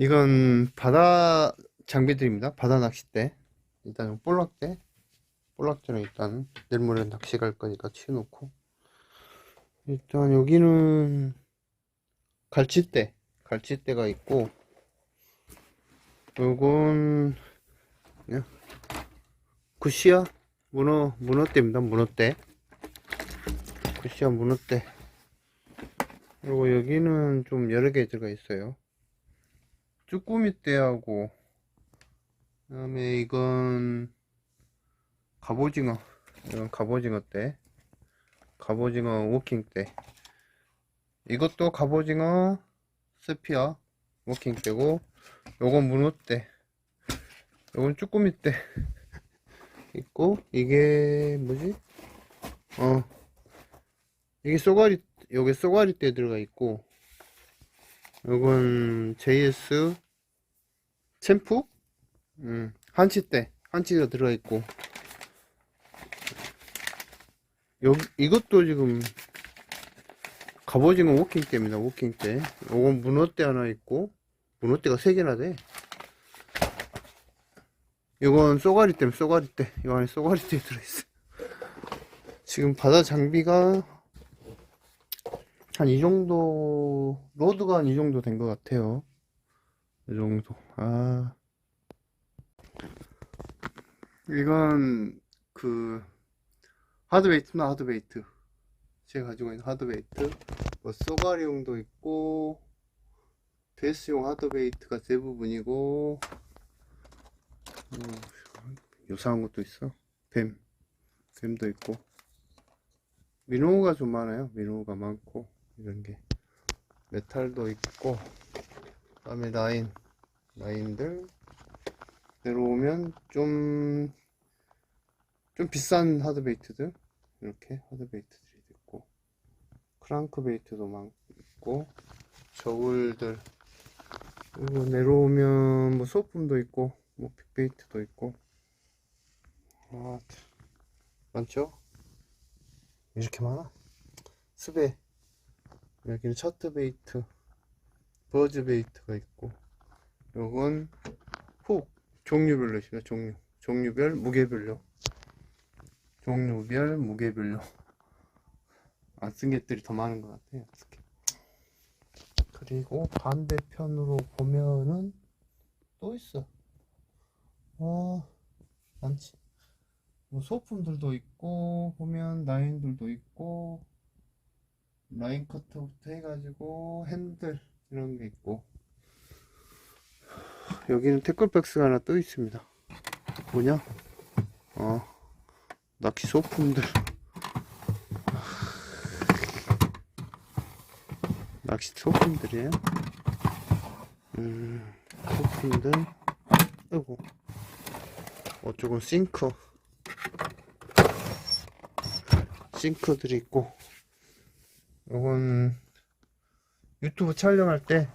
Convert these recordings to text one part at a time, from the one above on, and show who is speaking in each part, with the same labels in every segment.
Speaker 1: 이건 바다 장비들입니다. 바다 낚싯대. 일단 볼락대. 볼락대는 일단 내일 모레 낚시 갈 거니까 치워놓고. 일단 여기는 갈치대. 갈치대가 있고. 요건 그냥 굿시아 문어 문어대입니다. 문어대. 굿시아 문어대. 그리고 여기는 좀 여러 개 들어가 있어요. 쭈꾸미 떼하고 그 다음에 이건 갑오징어 이건 갑오징어 떼 갑오징어 워킹 떼 이것도 갑오징어 스피어 워킹 떼고 요건 문어 떼 요건 쭈꾸미 떼 있고 이게 뭐지? 어 이게 쏘가리 여기 쏘가리 떼 들어가 있고 요건 JS 챔프? 음, 한치대, 한치가 들어있고. 요, 이것도 지금 갑오징어 워킹대입니다, 워킹대. 요건 문어대 하나 있고, 문어대가 세 개나 돼. 요건 쏘가리대, 쏘가리대. 요 안에 쏘가리대 들어있어. 지금 바다 장비가 한 이 정도, 로드가 한 이 정도 된 것 같아요. 이 정도. 아. 이건 그 하드웨이트나 하드웨이트. 제가 가지고 있는 하드웨이트. 뭐 쏘가리용도 있고 데스용 하드웨이트가 대부분이고 음, 요사한 것도 있어. 뱀. 뱀도 있고. 미노우가 좀 많아요. 미노우가 많고 이런 게. 메탈도 있고 그다음에 라인 라인들. 내려오면 좀, 좀 비싼 하드베이트들, 이렇게 하드베이트들이 있고, 크랑크베이트도 많고, 저울들, 그리고 내려오면 뭐 소품도 있고, 뭐 빅베이트도 있고, 아, 참, 많죠? 이렇게 많아? 스베, 여기는 차트베이트, 버즈 베이트가 있고, 요건 훅 종류별로 있습니다. 종류 종류별 무게별로 종류별 무게별로 안 쓴 것들이 더 많은 것 같아요. 그리고 반대편으로 보면은 또 있어. 아 많지. 뭐 소품들도 있고 보면 라인들도 있고 라인 커터부터 해가지고 핸들 이런 게 있고 여기는 태클박스가 하나 또 있습니다. 뭐냐? 어, 낚시 소품들. 낚시 소품들이에요. 음, 소품들. 아이고. 어쪽은 싱크. 싱크들이 있고. 요건 유튜브 촬영할 때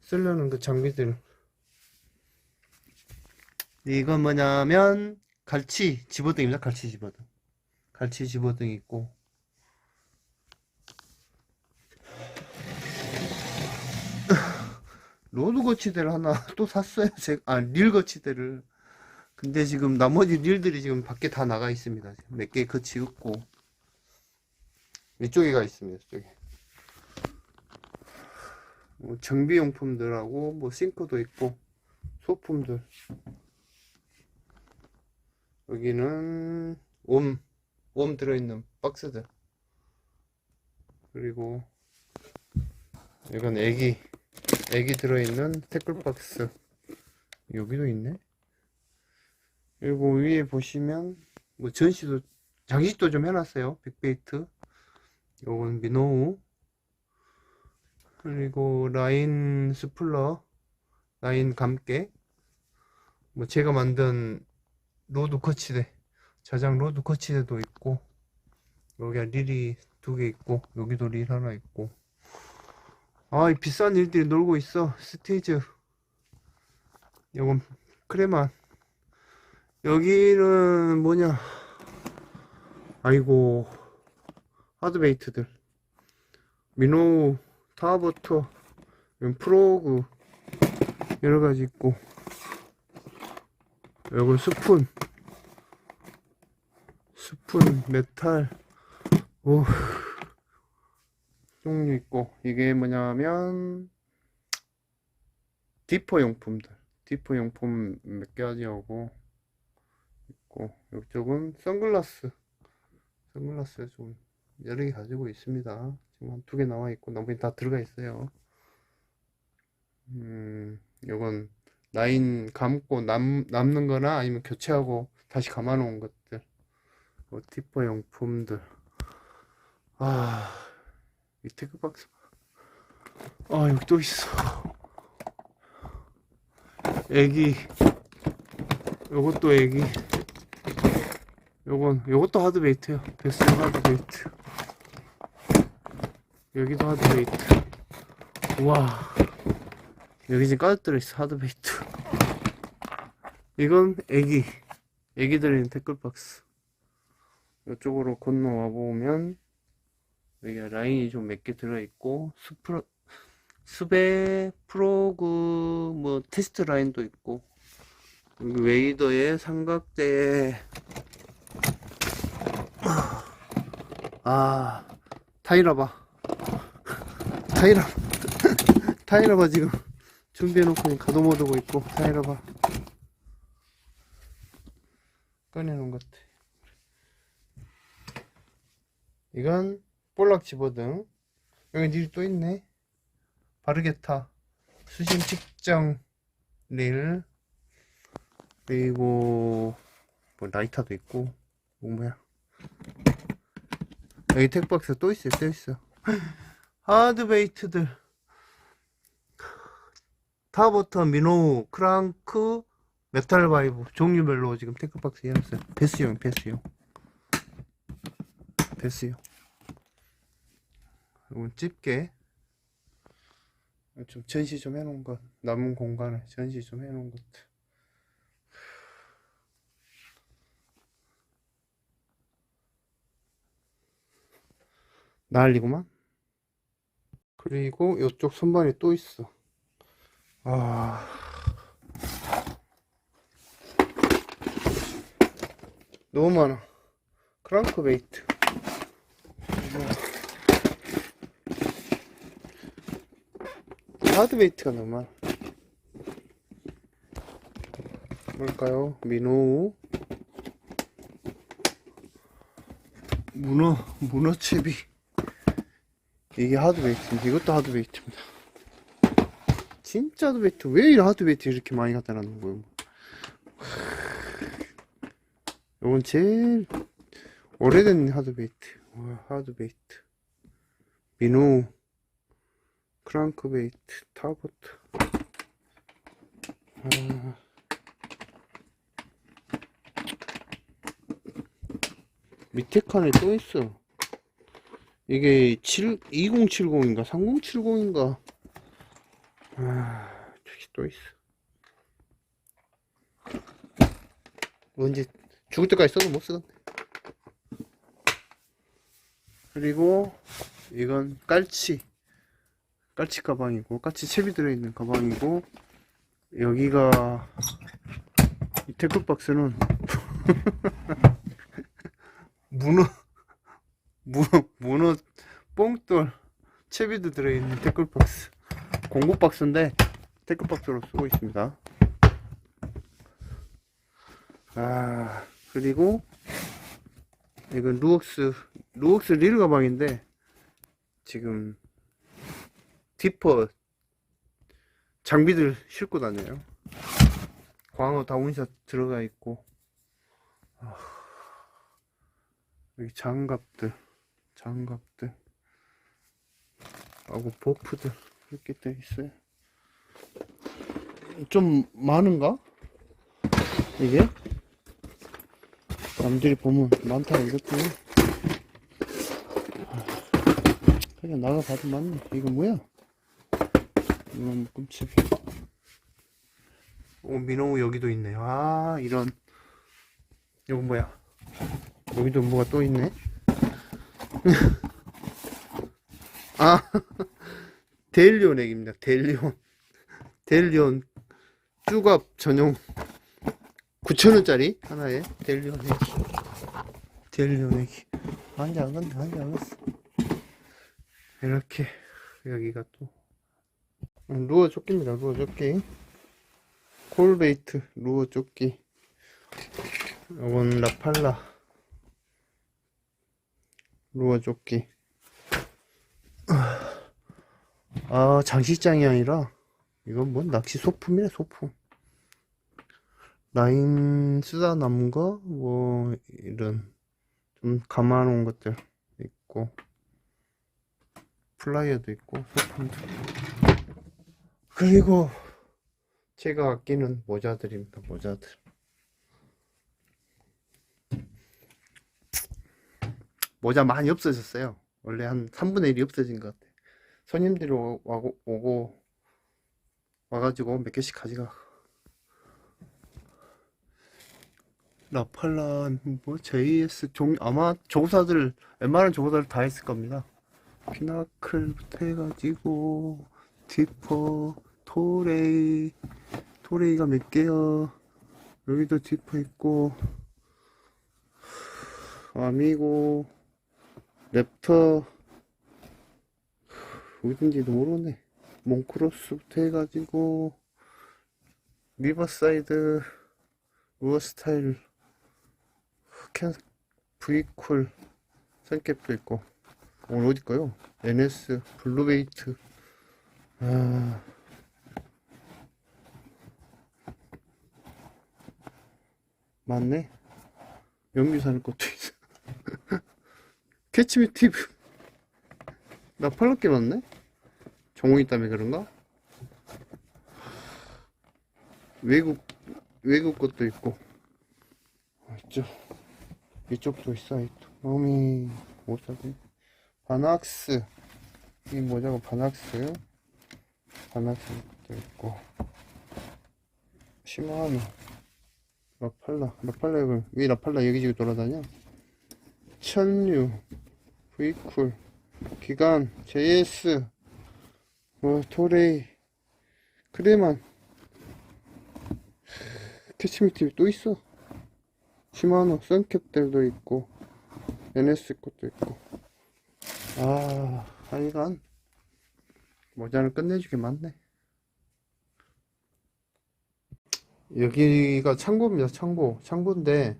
Speaker 1: 쓰려는 그 장비들. 이건 뭐냐면 갈치 집어등입니다. 갈치 집어등. 갈치 집어등 있고 로드 거치대를 하나 또 샀어요. 제가 아, 릴 거치대를. 근데 지금 나머지 릴들이 지금 밖에 다 나가 있습니다. 몇 개 거치 없고 이쪽에 가 있습니다. 이쪽에. 뭐 정비용품들하고 뭐 싱크도 있고 소품들 여기는 웜, 웜 들어있는 박스들. 그리고 이건 애기, 애기 들어있는 태클 박스. 여기도 있네. 그리고 위에 보시면 뭐 전시도, 장식도 좀 해놨어요. 빅베이트. 요건 미노우. 그리고 라인 스플러, 라인 감개. 뭐 제가 만든 로드 거치대 자장 로드 거치대도 있고 여기 릴이 두 개 있고 여기도 릴 하나 있고. 아이 비싼 일들이 놀고 있어 스테이즈 요건 크레만. 여기는 뭐냐? 아이고 하드베이트들. 미노 타워버터 프로그 여러 가지 있고. 요건 스푼. 스푼 메탈. 오 종류 있고. 이게 뭐냐면 디퍼 용품들. 디퍼 용품 몇 가지 하고 있고. 이쪽은 선글라스. 선글라스 좀 여러 개 가지고 있습니다. 지금 한 두 개 나와 있고 나머지 다 들어가 있어요. 음 요건 라인 감고 남, 남는 거나 아니면 교체하고 다시 감아 놓은 것들. 뭐 디퍼 용품들. 아 이 테크박스. 아 여기 또 있어. 애기. 요것도 애기. 요건 요것도 하드베이트요. 베스 하드베이트 여기도 하드베이트. 우와. 여기 지금 가득 들어있어 하드베이트. 이건 애기. 애기 들어있는 태클박스. 이쪽으로 건너와 보면 여기 라인이 좀 몇 개 들어있고 스프로 스베 프로그 뭐 테스트 라인도 있고 여기 웨이더의 삼각대. 아 타이라바 타이라 타이라바 지금 준비해놓고 가둬모두고 있고 타이라바. 꺼내놓은 것 같아. 이건 볼락 집어등. 여기 닐 또 있네. 바르게타. 수심 측정 릴. 그리고 뭐 라이터도 있고 뭐 뭐야. 여기 택박스 또 있어요 또 있어 하드베이트들. 타버터 미노우 크랑크 메탈 바이브 종류별로 지금 테크박스 해놨어요. 베스용 베스용. 베스용. 이건 집게. 좀 전시 좀 해놓은 것 남은 공간에 전시 좀 해놓은 것. 난리구만 그리고 이쪽 선반에 또 있어. 아. 너무 많아. 크랑크 베이트. 하드베이트가 너무 많아. 뭘까요? 민호. 문어 문어채비 이게 하드베이트입니다 이것도 하드베이트입니다. 진짜 하드베이트 왜 이런 하드베이트 이렇게 많이 갖다 놨는 거예요? 이건 제일 오래된 하드베이트. 와, 하드베이트. 민호 크랑크베이트 타버트. 아. 밑에 칸에 또 있어 이게 7, 2070인가? 3070인가? 아 저기 또 있어. 뭔지 죽을 때까지 써도 못 쓰겠네 그리고 이건 깔치. 깔치 가방이고 깔치 챕이 들어있는 가방이고 여기가 이 태클박스는 문어 문어 문어 뽕돌 채비도 들어있는 태클박스. 공구 박스인데 태클박스로 쓰고 있습니다. 아 그리고 이건 루옥스 루옥스 릴 가방인데 지금 디퍼 장비들 싣고 다녀요. 광어 다운샷 들어가 있고. 아, 여기 장갑들 장갑들 하고 버프들 이렇게 돼 있어요. 좀 많은가? 이게? 남들이 보면 많다 이것도 그냥 나가봐도 맞네 이거 뭐야? 이건 꿈치비 오 민호우 여기도 있네 아 이런 이건 뭐야 여기도 뭐가 또 있네 아 델리온 액입니다. 델리온. 델리온 쭈갑 전용 9,000원짜리 하나에 델리온 애기. 델리온 애기. 한지 안 갔네 한지 안 갔어 이렇게 여기가 또. 음, 루어 조끼입니다. 루어 조끼. 콜베이트 루어 조끼. 이건 라팔라 루어 조끼. 아 장식장이 아니라 이건 뭐 낚시 소품이네 소품. 라인 쓰다 남은 거 뭐 이런 좀 감아 놓은 것들 있고 플라이어도 있고 소품도 그리고 제가 아끼는 모자들입니다 모자들 모자 많이 없어졌어요. 원래 한 3분의 1이 없어진 것 같아 손님들이 오- 와고, 오고 와가지고 몇 개씩 가져가. 라팔라 뭐 JS 종 아마 조사들 웬만한 조사들 다 했을 겁니다. 피나클부터 해가지고 디퍼 토레이 토레이가 몇 개요? 여기도 디퍼 있고 아미고 랩터 어딘지도 모르네. 몽크로스부터 해가지고 리버사이드 루어 스타일 캔 브이쿨 선캡도 있고. 오늘 어디 거요? NS 블루베이트. 아. 맞네. 연기 사는 것도 있어 캐치미 팁. 나 팔로끼 맞네? 종이 때문에 그런가? 외국 외국 것도 있고. 아, 이쪽 이쪽도 있어 이쪽 너미 모자도. 바낙스. 이 모자가 바낙스 바낙스도 있고. 시마노. 라팔라. 라팔라 왜 라팔라 여기저기 돌아다녀? 천류. 브 이쿨 기간 JS 뭐 토레이 크레만. 캐치미티비 또 있어. 시마노 선캡들도 있고 NS 것도 있고. 아 하여간 모자를 끝내주게 많네. 여기가 창고입니다 창고. 창고인데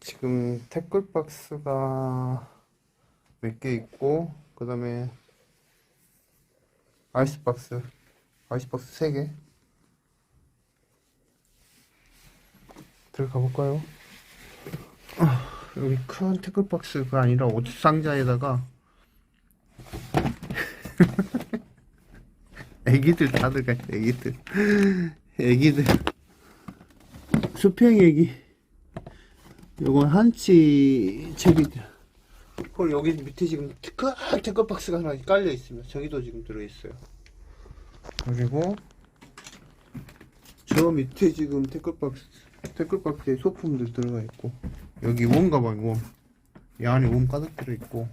Speaker 1: 지금 태클 박스가 몇 개 있고 그 다음에 아이스박스 아이스박스 3개. 들어가 볼까요? 아, 여기 큰 태클박스가 아니라 옷 상자에다가 애기들 다 들어가 애기들. 애기들. 수평 애기 요건 한치 체리들 헐 여기 밑에 지금 큰 태클박스가 하나 깔려 있습니다 저기도 지금 들어 있어요 그리고 저 밑에 지금 태클 박스 태클 박스에 소품들 들어가 있고 여기 웜 가방 웜. 이 안에 웜 가득 들어 있고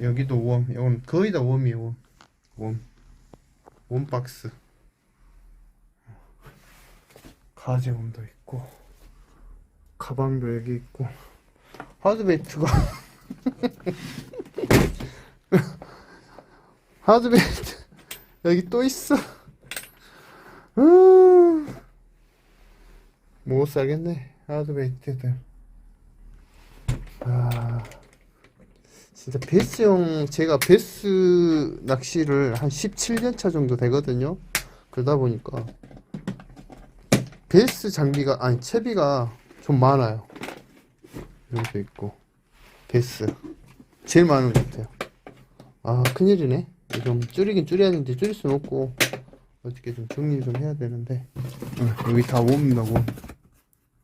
Speaker 1: 여기도 웜. 이건 거의 다 웜이에요. 웜. 웜. 웜 박스. 가제 웜도 있고 가방도 여기 있고 하드베이트가 하드베이트 여기 또 있어. 음. 못 사겠네 하드베이트들 아 진짜 베스형 제가 베스 낚시를 한 17년 차 정도 되거든요 그러다 보니까 베스 장비가 아니 채비가 좀 많아요 여기도 있고 베스 제일 많은 것 같아요 아 큰일이네 좀 줄이긴 줄여야 되는데 줄일 순 없고 어떻게 좀 정리 좀 해야 되는데 응, 여기 다 웜이다 웜.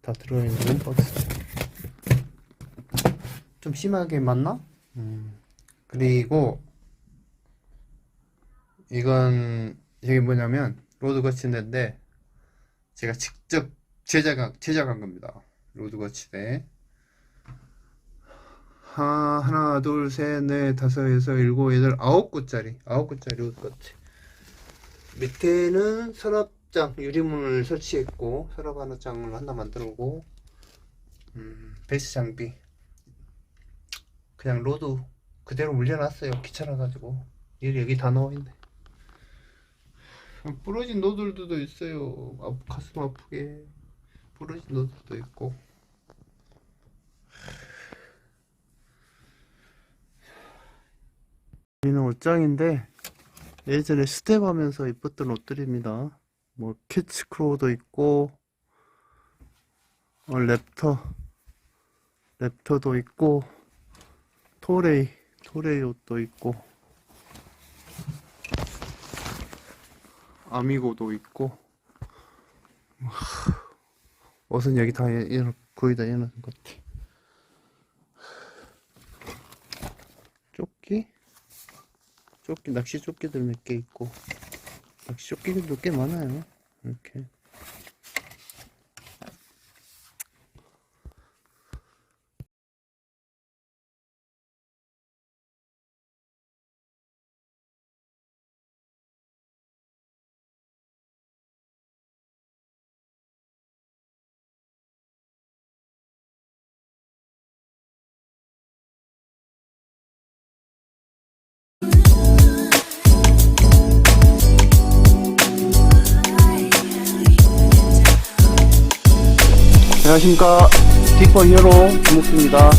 Speaker 1: 다 들어있는 웜박스 좀 심하게 맞나? 음. 그리고 이건 이게 뭐냐면 로드 거치대인데 제가 직접 제작한 제작한 겁니다. 로드 거치대 하, 하나 둘셋넷 다섯 여섯 일곱 여덟 아홉 구짜리. 아홉 구짜리 로드 거치 밑에는 서랍장 유리문을 설치했고 서랍 하나 장을 하나 만들고 음, 베이스 장비. 그냥 로드 그대로 물려놨어요. 귀찮아가지고. 일 여기 다 나와있네 부러진 노들도 있어요. 아, 가슴 아프게. 부러진 노들도 있고 여기는 옷장인데 예전에 스텝 하면서 입었던 옷들입니다. 뭐 캐치크로우도 있고 어, 랩터 랩터도 있고 토레이 토레이 옷도 있고 아미고도 있고 하, 옷은 여기 다 거의 다 해놓은 것 같아. 조끼 조끼 낚시 조끼들 몇 개 있고 낚시 조끼들도 꽤 많아요. 이렇게 안녕하십니까. 디퍼 히어로 김목수입니다.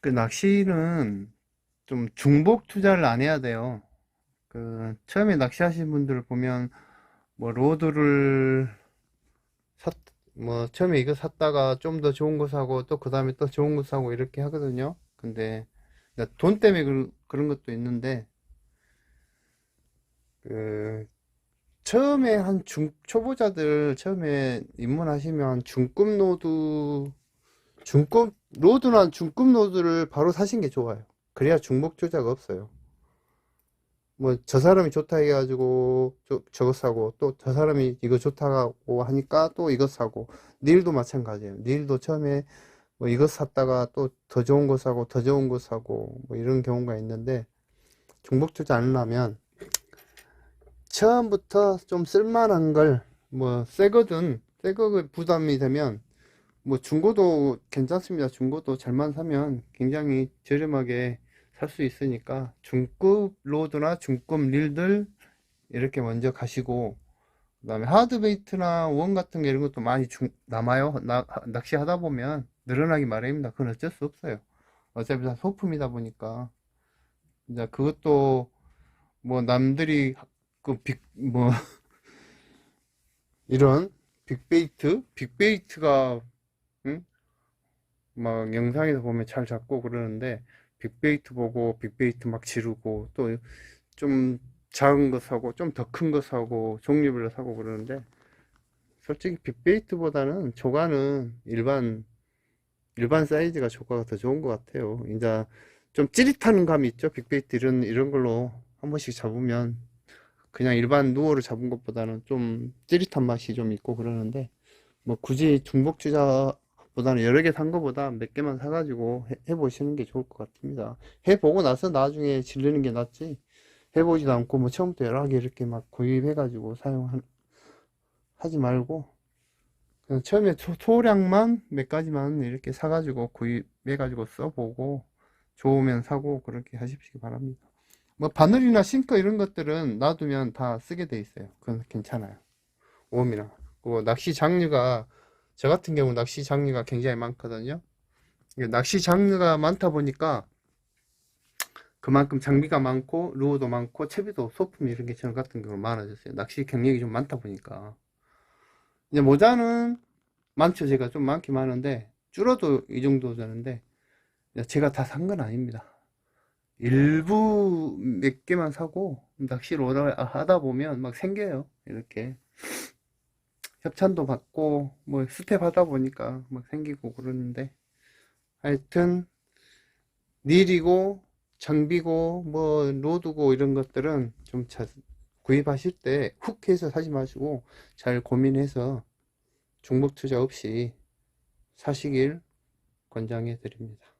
Speaker 1: 그 낚시는 좀 중복 투자를 안 해야 돼요. 그 처음에 낚시하시는 분들을 보면 뭐 로드를 샀, 뭐 처음에 이거 샀다가 좀 더 좋은 거 사고 또 그 다음에 또 좋은 거 사고 이렇게 하거든요. 근데 돈 때문에 그, 그런 것도 있는데 그 처음에 한 중, 초보자들 처음에 입문하시면 중급 로드, 중급, 로드나 중급 로드를 바로 사신 게 좋아요. 그래야 중복 투자가 없어요. 뭐, 저 사람이 좋다 해가지고, 저, 저거 사고, 또 저 사람이 이거 좋다고 하니까 또 이거 사고, 닐도 마찬가지예요. 닐도 처음에 뭐 이거 샀다가 또 더 좋은 거 사고, 더 좋은 거 사고, 뭐 이런 경우가 있는데, 중복 투자 안 하려면, 처음부터 좀 쓸만한 걸, 뭐, 새거든, 새거 부담이 되면, 뭐, 중고도 괜찮습니다. 중고도 잘만 사면 굉장히 저렴하게 살 수 있으니까, 중급 로드나 중급 릴들, 이렇게 먼저 가시고, 그 다음에 하드베이트나 원 같은 게 이런 것도 많이 중- 남아요. 나- 낚시하다 보면 늘어나기 마련입니다. 그건 어쩔 수 없어요. 어차피 다 소품이다 보니까. 이제 그것도 뭐 남들이 그 빅, 뭐, 이런 빅베이트? 빅베이트가, 응? 막 영상에서 보면 잘 잡고 그러는데, 빅베이트 보고 빅베이트 막 지르고, 또 좀 작은 거 사고, 좀 더 큰 거 사고, 종류별로 사고 그러는데, 솔직히 빅베이트보다는 조가는 일반, 일반 사이즈가 조가가 더 좋은 것 같아요. 이제 좀 찌릿하는 감이 있죠? 빅베이트 이런, 이런 걸로 한 번씩 잡으면 그냥 일반 누어를 잡은 것보다는 좀 찌릿한 맛이 좀 있고 그러는데 뭐 굳이 중복 투자보다는 여러 개산 거보다 몇 개만 사가지고 해, 해보시는 게 좋을 것 같습니다. 해보고 나서 나중에 질르는 게 낫지 해보지도 않고 뭐 처음부터 여러 개 이렇게 막 구입해가지고 사용하지 말고 그냥 처음에 소, 소량만 몇 가지만 이렇게 사가지고 구입해가지고 써보고 좋으면 사고 그렇게 하십시기 바랍니다. 뭐 바늘이나 싱커 이런 것들은 놔두면 다 쓰게 돼 있어요. 그건 괜찮아요. 웜이나 그 낚시 장르가 저 같은 경우 낚시 장르가 굉장히 많거든요. 낚시 장르가 많다 보니까 그만큼 장비가 많고 루어도 많고 채비도 소품 이런 게 저 같은 경우 많아졌어요. 낚시 경력이 좀 많다 보니까 이제 모자는 많죠. 제가 좀 많긴 많은데 줄어도 이 정도 되는데 제가 다 산 건 아닙니다. 일부 몇 개만 사고 낚시를 하다 보면 막 생겨요. 이렇게 협찬도 받고 뭐 스텝 하다 보니까 막 생기고 그러는데 하여튼 닐이고 장비고 뭐 로드고 이런 것들은 좀 자, 구입하실 때 훅 해서 사지 마시고 잘 고민해서 중복 투자 없이 사시길 권장해 드립니다.